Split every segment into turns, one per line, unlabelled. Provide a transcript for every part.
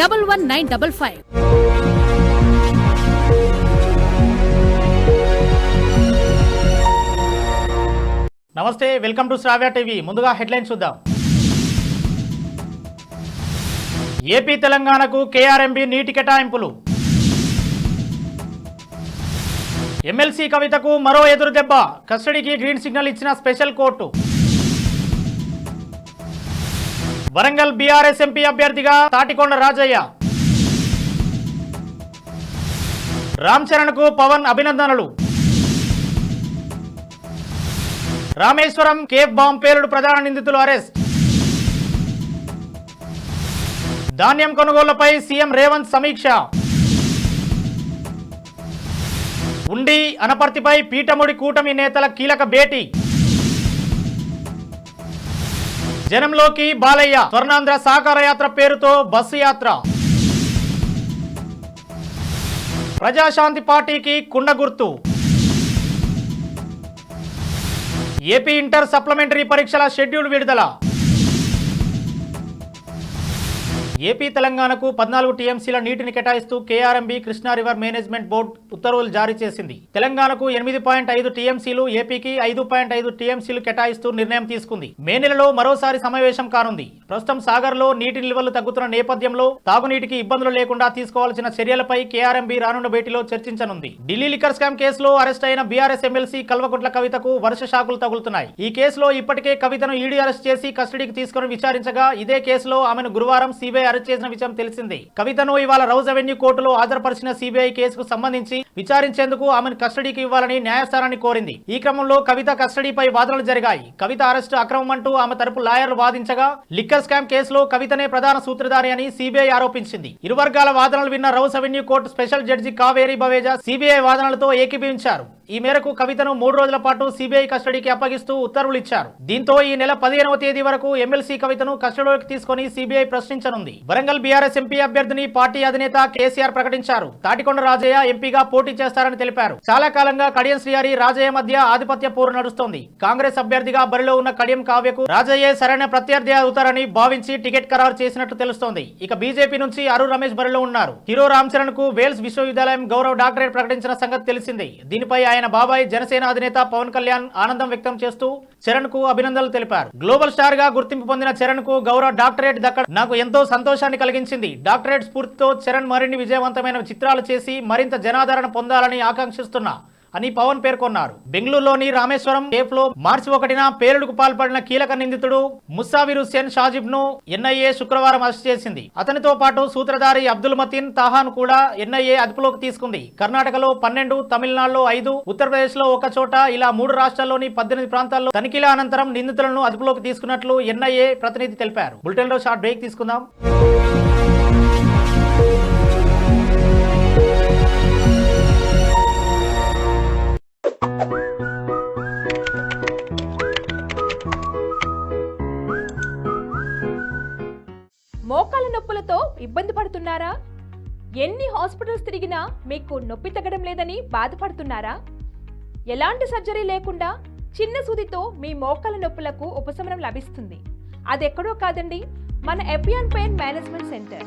double one nine double five.
నమస్తే welcome to Sravya TV. ముందుగా headlines చూద్దాం. AP తెలంగాణకు కేఆర్ఎంబి నీటి కేటాయింపులు. ఎమ్మెల్సీ కవితకు మరో ఎదురు దెబ్బ కస్టడీకి గ్రీన్ సిగ్నల్ ఇచ్చిన special court. Warangal BRS MP అభ్యర్థిగా తాటికొండ రాజయ్య. రామ్ చరణ్కు పవన్ అభినందనలు. రామేశ్వరం కేఫ్ బాంబ్ పేలుడు ప్రధాన నిందితులు అరెస్ట్. ధాన్యం కొనుగోళ్ళపై సీఎం రేవంత్ సమీక్ష. ఉండి అనపర్తిపై పీఠముడి కూటమి నేతల కీలక భేటీ. జనంలోకి బాలయ్య స్వర్ణాంధ్ర సాకార యాత్ర పేరుతో బస్సు యాత్ర. ప్రజాశాంతి పార్టీకి కుండ గుర్తు. ఏపీ ఇంటర్ సప్లిమెంటరీ పరీక్షల షెడ్యూల్ విడుదల. ఏపీ తెలంగాణకు పద్నాలుగు టీఎంసీల నీటిని కేటాయిస్తూ KRMB Krishna river management board ఉత్తర్వులు జారీ చేసింది. తెలంగాణకు ఎనిమిది పాయింట్ ఐదు టీఎంసీలు ఏపీకి ఐదు పాయింట్ ఐదు టీఎంసీలు కేటాయిస్తూ నిర్ణయం తీసుకుంది. మే నెలలో మరోసారి సమావేశం కానుంది. ప్రస్తుతం సాగర్లో నీటి నిల్వలు తగ్గుతున్న నేపథ్యంలో తాగునీటికి ఇబ్బందులు లేకుండా తీసుకోవాల్సిన చర్యలపై కేఆర్ఎంబీ రానున్న భేటీలో చర్చించనుంది. ఢిల్లీ లిక్కర్ స్కామ్ కేసులో అరెస్ట్ అయిన బీఆర్ఎస్ ఎమ్మెల్సీ కల్వకుంట్ల కవితకు వరుస షాకులు తగులుతున్నాయి. ఈ కేసులో ఇప్పటికే కవితను ఈడీ అరెస్ట్ చేసి కస్టడీకి తీసుకుని విచారించగా ఇదే కేసులో ఆమెను గురువారం సిబిఐ అరెస్ట్ చేసిన విషయం తెలిసింది. కవితను ఇవాళ రౌజ్ అవెన్యూ కోర్టులో హాజరుపరిచిన సిబిఐ కేసుకు సంబంధించి విచారించేందుకు ఆమెను కస్టడీకి ఇవ్వాలని న్యాయస్థానాన్ని కోరింది. ఈ క్రమంలో కవిత కస్టడీపై వాదనలు జరిగాయి. కవిత అరెస్టు అక్రమం అంటూ ఆమె తరపు లాయర్లు వాదించగా లిక్కర్ స్కామ్ కేసులో కవితనే ప్రధాన సూత్రధారి అని సిబిఐ ఆరోపించింది. ఇరు వర్గాల వాదనలు విన్న Rouse Avenue court special judge Kaveri Baweja CBI వాదనలతో ఏకీభవించారు. ఈ మేరకు కవితను మూడు రోజుల పాటు సిబిఐ కస్టడీకి అప్పగిస్తూ ఉత్తర్వులు ఇచ్చారు. దీంతో ఈ నెల పదిహేనవ తేదీ వరకు ఎమ్మెల్సీ కవితను కస్టడీలోకి తీసుకుని సిబిఐ ప్రశ్నించనుంది. వరంగల్ బీఆర్ఎస్ ఎంపీ అభ్యర్థిని పార్టీ అధినేత కేసీఆర్ ప్రకటించారు. తాటికొండ రాజయ్య ఎంపీగా పోటీ చేస్తారని తెలిపారు. చాలా కాలంగా కడియం శ్రీహరి రాజయ్య మధ్య ఆధిపత్య పోరు నడుస్తోంది. కాంగ్రెస్ అభ్యర్థిగా బరిలో ఉన్న కడియం కావ్యకు రాజయ్య సరైన ప్రత్యర్థి అవుతారని భావించి టికెట్ ఖరారు చేసినట్టు తెలుస్తోంది. ఇక బీజేపీ నుంచి అరుణ్ రమేష్ బరిలో ఉన్నారు. హీరో రామ్ చరణ్కు వేల్స్ విశ్వవిద్యాలయం గౌరవ డాక్టరేట్ ప్రకటించిన సంగతి తెలిసింది. దీనిపై ఆయన బాబాయ్ జనసేన అధినేత పవన్ కళ్యాణ్ ఆనందం వ్యక్తం చేస్తూ చరణ్కు అభినందనలు తెలిపారు. గ్లోబల్ స్టార్గా గుర్తింపు పొందిన చరణ్కు గౌరవ డాక్టరేట్ దక్కడం నాకు ఎంతో సంతోషాన్ని కలిగించింది. డాక్టరేట్ స్ఫూర్తితో చరణ్ మరిన్ని విజయవంతమైన చిత్రాలు చేసి మరింత జనాదరణ పొందాలని ఆకాంక్షిస్తున్నా. అని పవన్ పేర్కొన్నారు. బెంగళూరులోని రామేశ్వరం కేఫ్లో మార్చి ఒకటిన పేలుడుకు పాల్పడిన కీలక నిందితుడు ముస్సావిర్ హుస్సేన్ షాజిబ్ను ఎన్ఐఏ శుక్రవారం అరెస్ట్ చేసింది. అతనితో పాటు సూత్రధారి అబ్దుల్ మతీన్ తహాన్ కూడా ఎన్ఐఏ అదుపులోకి తీసుకుంది. కర్ణాటకలో పన్నెండు తమిళనాడులో ఐదు ఉత్తరప్రదేశ్లో ఒక చోట ఇలా మూడు రాష్ట్రాల్లోని పద్దెనిమిది ప్రాంతాల్లో తనిఖీల అనంతరం నిందితులను అదుపులోకి తీసుకున్నట్లు ఎన్ఐఏ ప్రతినిధి తెలిపారు. బులెటిన్లో షార్ట్ బ్రేక్ తీసుకుందాం.
మీకు నొప్పి తగ్గడం లేదని బాధపడుతున్నారా? ఎలాంటి సర్జరీ లేకుండా చిన్న సూదితో మీ మోకాల నొప్పులకు ఉపశమనం లభిస్తుంది. అదెక్కడో కాదండి మన Apian pain management centre.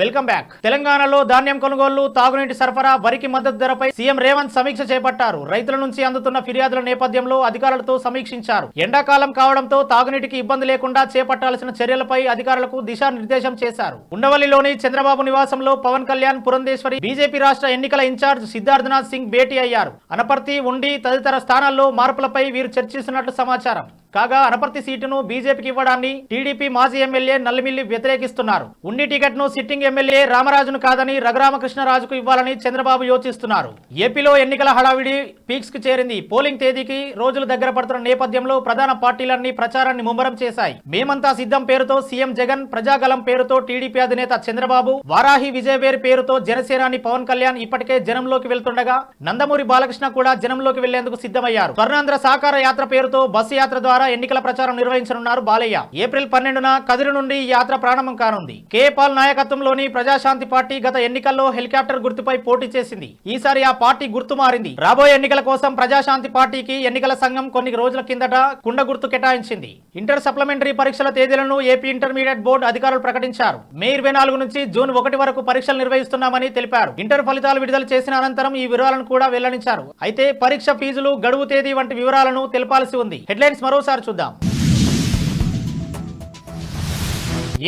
welcome back. తెలంగాణలో ధాన్యం కొనుగోళ్ళు తాగునీటి సరఫరా వరికి మద్దతు ధరపై సీఎం రేవంత్ సమీక్ష చేపట్టారు. రైతుల నుంచి అందుతున్న ఫిర్యాదుల నేపథ్యంలో అధికారులతో సమీక్షించారు. ఎండాకాలం కావడంతో తాగునీటికి ఇబ్బంది లేకుండా చేపట్టాల్సిన చర్యలపై అధికారులకు దిశానిర్దేశం చేశారు. ఉండవల్లిలోని చంద్రబాబు నివాసంలో పవన్ కళ్యాణ్ పురంధేశ్వరి బీజేపీ రాష్ట్ర ఎన్నికల ఇన్ఛార్జ్ సిద్ధార్థనాథ్ సింగ్ భేటీ అయ్యారు. అనపర్తి ఉండి తదితర స్థానాల్లో మార్పులపై వీరు చర్చిస్తున్నట్లు సమాచారం. కాగా అనపర్తి సీటును బీజేపీకి ఇవ్వడాన్ని టీడీపీ మాజీ ఎమ్మెల్యే నల్లిమిల్లి వ్యతిరేకిస్తున్నారు. ఉండి టికెట్ను సిట్టింగ్ ఎమ్మెల్యే రామరాజును కాదని రఘురామకృష్ణరాజుకు ఇవ్వాలని చంద్రబాబు యోచిస్తున్నారు. ఏపీలో ఎన్నికల హడావిడి పీక్స్కు చేరింది. పోలింగ్ తేదీకి రోజులు దగ్గర పడుతున్న నేపథ్యంలో ప్రధాన పార్టీలన్నీ ప్రచారాన్ని ముమ్మరం చేశాయి. మేమంతా సిద్ధం పేరుతో సీఎం జగన్ ప్రజాగలం పేరుతో టీడీపీ అధినేత చంద్రబాబు వారాహి విజయవేరి పేరుతో జనసేనాని పవన్ కళ్యాణ్ ఇప్పటికే జనంలోకి వెళ్తుండగా నందమూరి బాలకృష్ణ కూడా జనంలోకి వెళ్ళేందుకు సిద్ధమయ్యారు. స్వర్ణాంధ్ర సాకార యాత్ర పేరుతో బస్సు యాత్ర ద్వారా ఎన్నికల ప్రచారం నిర్వహించనున్నారు బాలయ్య. ఏప్రిల్ పన్నెండున కదిరి నుండి యాత్ర ప్రారంభం కానుంది. కే. పాల్ నాయకత్వంలోని ప్రజాశాంతి పార్టీ గత ఎన్నికల్లో హెలికాప్టర్ గుర్తుపై పోటీ చేసింది. ఈసారి ఆ పార్టీ గుర్తు మారింది. రాబోయే ఎన్నికల కోసం ప్రజాశాంతి పార్టీకి ఎన్నికల సంఘం కొన్ని రోజుల కిందట కుండ గుర్తు కేటాయించింది. ఇంటర్ సప్లిమెంటరీ పరీక్షల తేదీలను ఏపీ ఇంటర్మీడియట్ బోర్డు అధికారులు ప్రకటించారు. మే ఇరవై నాలుగు నుంచి జూన్ ఒకటి వరకు పరీక్షలు నిర్వహిస్తున్నామని తెలిపారు. ఇంటర్ ఫలితాలు విడుదల చేసిన అనంతరం ఈ వివరాలను కూడా వెల్లడించారు. అయితే పరీక్ష ఫీజులు గడువు తేదీ వంటి వివరాలను తెలపాల్సి ఉంది. హెడ్లైన్స్ మరోసారి చూద్దాం.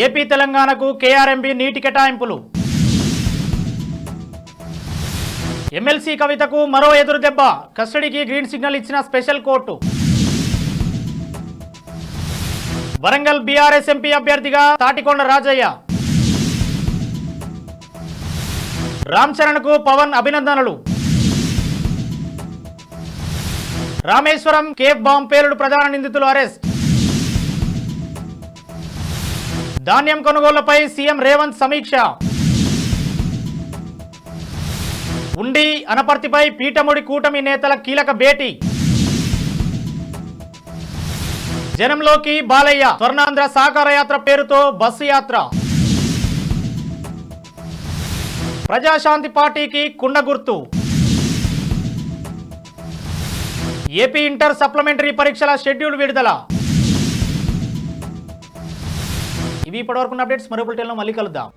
ఏపీ తెలంగాణకు కేఆర్ఎంబి నీటి కేటాయింపులు. ఎమ్మెల్సీ కవితకు మరో ఎదురు దెబ్బ. కస్టడీకి గ్రీన్ సిగ్నల్ ఇచ్చిన special court. Warangal BRS MP అభ్యర్థిగా తాటికొండ రాజయ్య. రామ్ చరణ్కు పవన్ అభినందనలు. రామేశ్వరం కేఫ్ బాంబ్ పేలుడు ప్రధాన నిందితులు అరెస్ట్. ధాన్యం కొనుగోళ్ళపై సీఎం రేవంత్ సమీక్ష. ఉండి అనపర్తిపై పీఠముడి కూటమి నేతల కీలక భేటీ. జనంలోకి బాలయ్య స్వర్ణాంధ్ర సాకార యాత్ర పేరుతో బస్సు యాత్ర. ప్రజాశాంతి పార్టీకి కుండ గుర్తు. ఏపీ ఇంటర్ సప్లిమెంటరీ పరీక్షల షెడ్యూల్ విడుదల. ఇవి ఇప్పటివరకు అప్డేట్స్ మరో బులెటిన్లో మళ్ళీ కలుద్దాం.